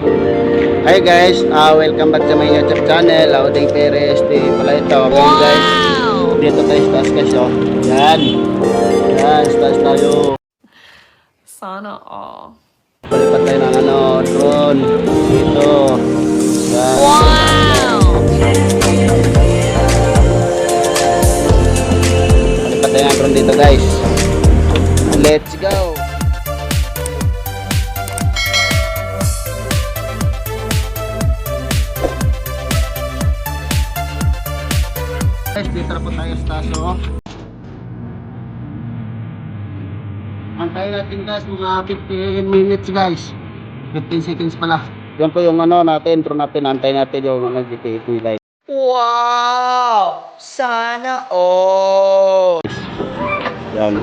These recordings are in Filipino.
Hi guys, uh, welcome back sa my YouTube channel, Auding Perez TV pala ito. Ngayon guys, dito tayo sa taas guys, oh. Yan. Yan, sa taas tayo. Sana all. Palipat tayo ng ano, drone. Dito. Yan. Wow! Palipat tayo ng drone dito guys. Antayin natin guys, mga 15 minutes guys. 15 seconds pala. Yan po yung ano natin, intro natin. Antayin natin yung mga GT light. Wow! Sana all! Yan.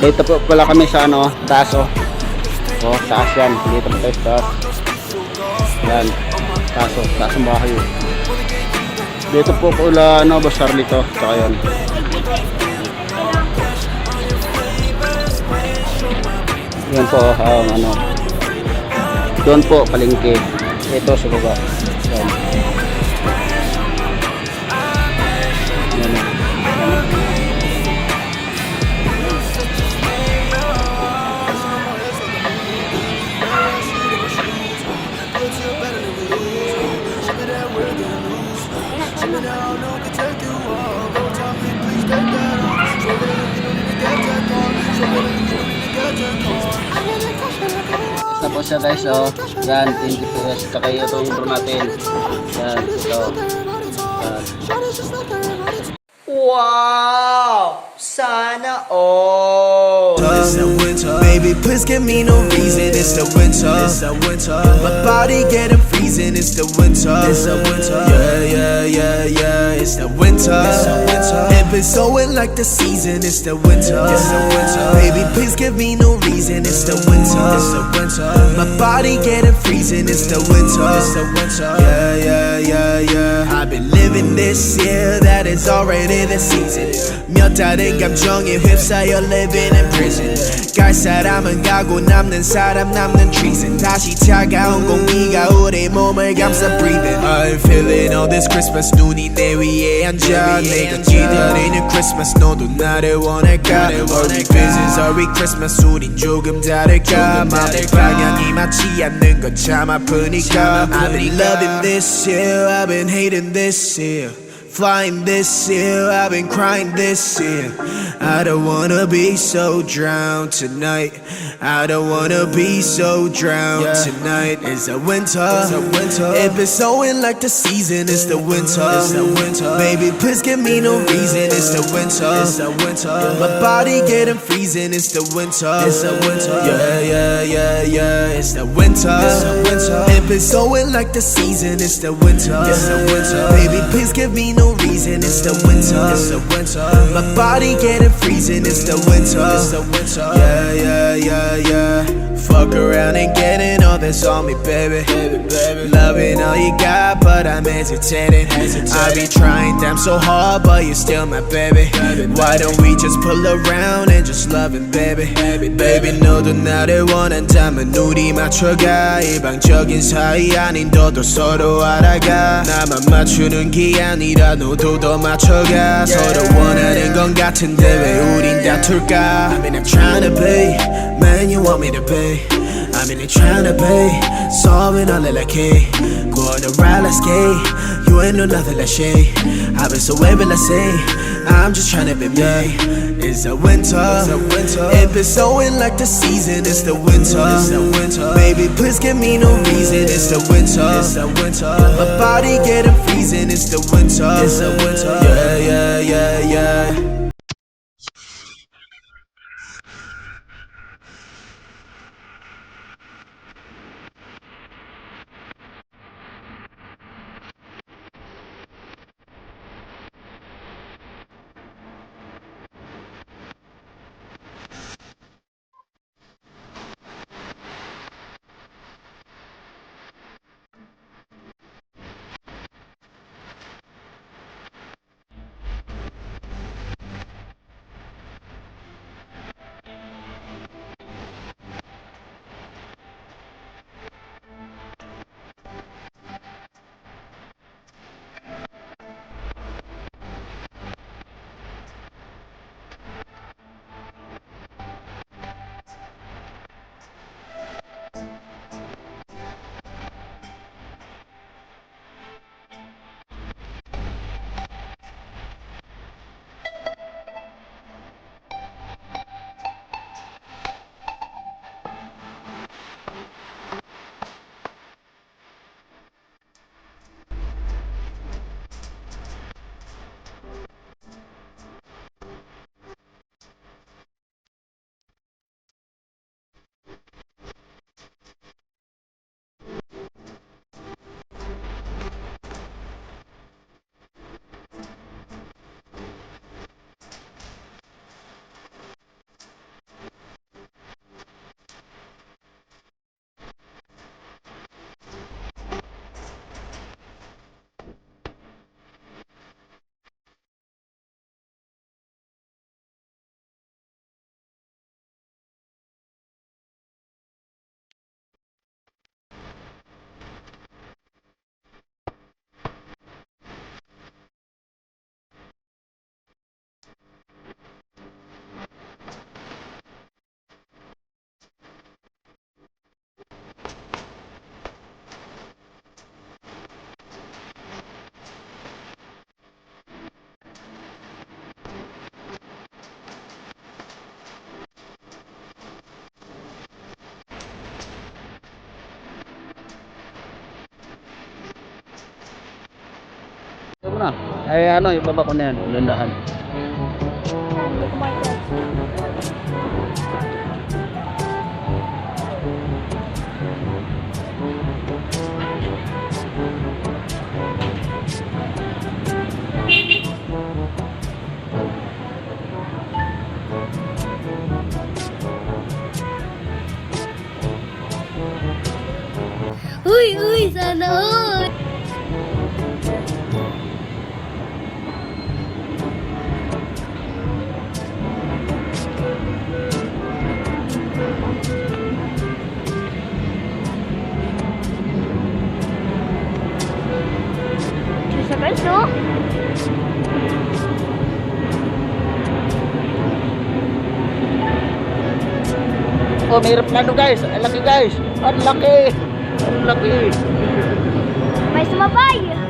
Dito po pala kami sa ano, taas oh. Oh, taas yan. Dito po tayo taas. Yan. Taas oh, taas ang bahay oh. Dito po pula ano, Boss Charlie to. Tsaka yan. Yan po, um, ano. Doon po, palengke. Ito sa baba. Tapos siya guys, oh. Yan, 20 PS. Tsaka ito yung intro natin. Yan, ito. Yan. Wow! Sana all! It's the winter. Baby, please give me no reason. It's the winter. It's the winter. My body getting freezing. It's the winter. It's the winter. Yeah, yeah, yeah, yeah. It's the winter. It's the winter. Been snowing like the season. It's the winter. It's the winter. Baby, please give me no reason. It's the winter. It's the winter. My body getting freezing. It's the winter. It's the winter. Yeah, yeah, yeah, yeah. I've been living this year. That is already the season. 몇 달은 감정에 휩싸여 living in prison. 갈 사람은 가고 남는 사람 남는 treason. 다시 차가운 공기가 우리 몸을 감싸 breathing. I'm feeling all this Christmas 눈이 내 위에 앉아. 내가 기다리는 Christmas 너도 나를 원할까? Are we business? Are we Christmas? 우린 조금 다를까? 마음의 방향이 맞지 않는 건 참 아프니까. I've been loving this year. I've been hating this year. você Flying this year, I've been crying this year. I don't wanna be so drowned tonight. I don't wanna be so drowned yeah. tonight. It's a winter. It's a winter. It been snowing like the season. It's the winter. It's the winter. Baby, please give me no reason. It's the winter. It's the winter. My body getting freezing. It's the winter. It's the winter. Yeah, yeah, yeah, yeah. It's the winter. It's the winter. It been snowing like the season. It's the winter. It's the winter. Baby, please give me no reason. It's the winter. It's the winter. My body getting freezing. It's the winter. It's the winter. Yeah, yeah, yeah, yeah. Fuck around and getting all this on me, baby. baby, baby. Loving all you got, but I'm hesitating. I be trying damn so hard, but you're still my baby. Why don't we just pull around and just love it, baby? Baby, 너도 나를 원한다면 우리 맞춰가. 일방적인 사이 아닌 너도 서로 알아가. 나만 맞추는 게 아니라 너도 더 맞춰가. 서로 원하는 건 같은데 왜 우린 다툴까? I mean I'm trying to pay, man you want me to pay. I mean I'm trying to pay, solving all of like hey. Go on the ride, let's skate. You ain't know nothing like shade. I've been so able to say, I'm just trying to be me. It's a winter, it's a winter. It been snowing like the season. It's the winter, it's the winter. Baby, please give me no reason. It's the winter, it's the winter. My body getting freezing. It's the winter, it's the winter. Yeah, yeah, yeah, yeah. Na. Ay ano, yung baba ko na yan. Landahan. Uy, uy, sana all! No? Oh, may aeroplano guys. Ang laki guys. Ang laki. Ang laki. May sumabay!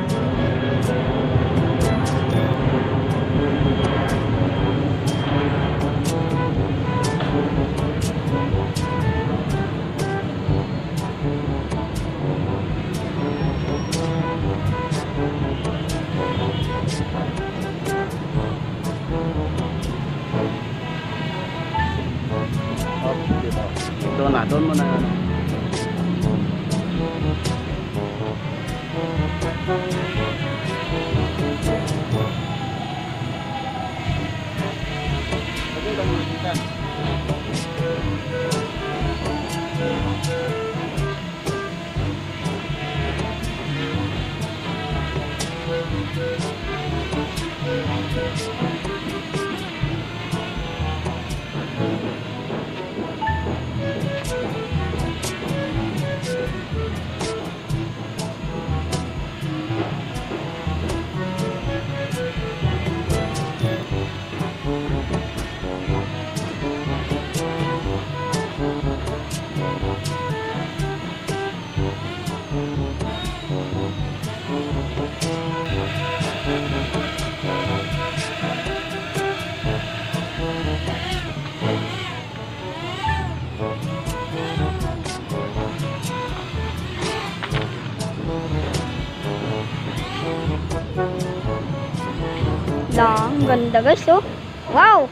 Lang, ganda guys, oh. Wow!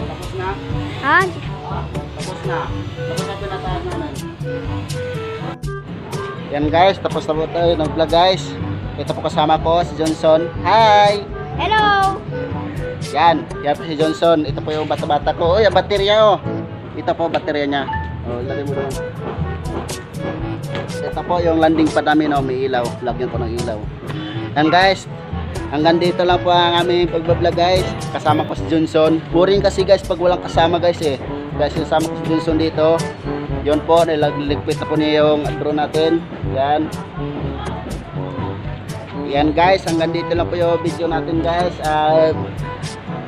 Tapos na. Ha? Tapos na. Tapos na pinataanan. Yan guys, tapos na po tayo ng vlog guys. Ito po kasama ko si Johnson. Hi! Hello! Yan, yan po si Johnson. Ito po yung bata-bata ko. Uy, ang baterya oh. Ito po baterya niya. Oh, lagay mo doon. Ito po yung landing pad namin oh, may ilaw. Lagyan ko ng ilaw. Yan guys, hanggang dito lang po ang aming pagbablog guys. Kasama ko si Johnson. Boring kasi guys pag walang kasama guys eh. Guys, kasama ko si Johnson dito. Yun po, nilaligpit na po niya yung drone natin. Yan. Yan guys, hanggang dito lang po yung video natin guys. At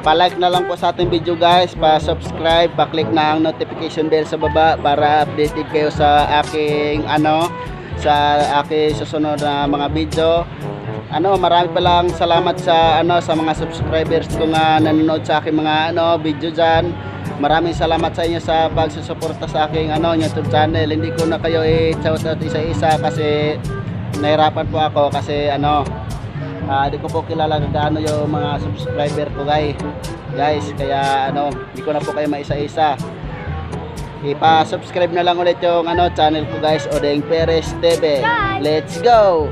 pa-like na lang po sa ating video guys, pa-subscribe, pa-click na ang notification bell sa baba para updated kayo sa aking ano, sa aking susunod na mga video. Ano, marami pa lang salamat sa ano sa mga subscribers ko nga nanonood sa aking mga ano video diyan. Maraming salamat sa inyo sa pagsusuporta sa aking ano YouTube channel. Hindi ko na kayo i-shout out isa-isa kasi nahirapan po ako kasi ano Ah, di ko po kilala kung gaano yung mga subscriber ko guys. Guys, kaya ano, di ko na po kayo maisa-isa. Ipa-subscribe na lang ulit yung ano channel ko guys, Odeng Perez TV. Let's go.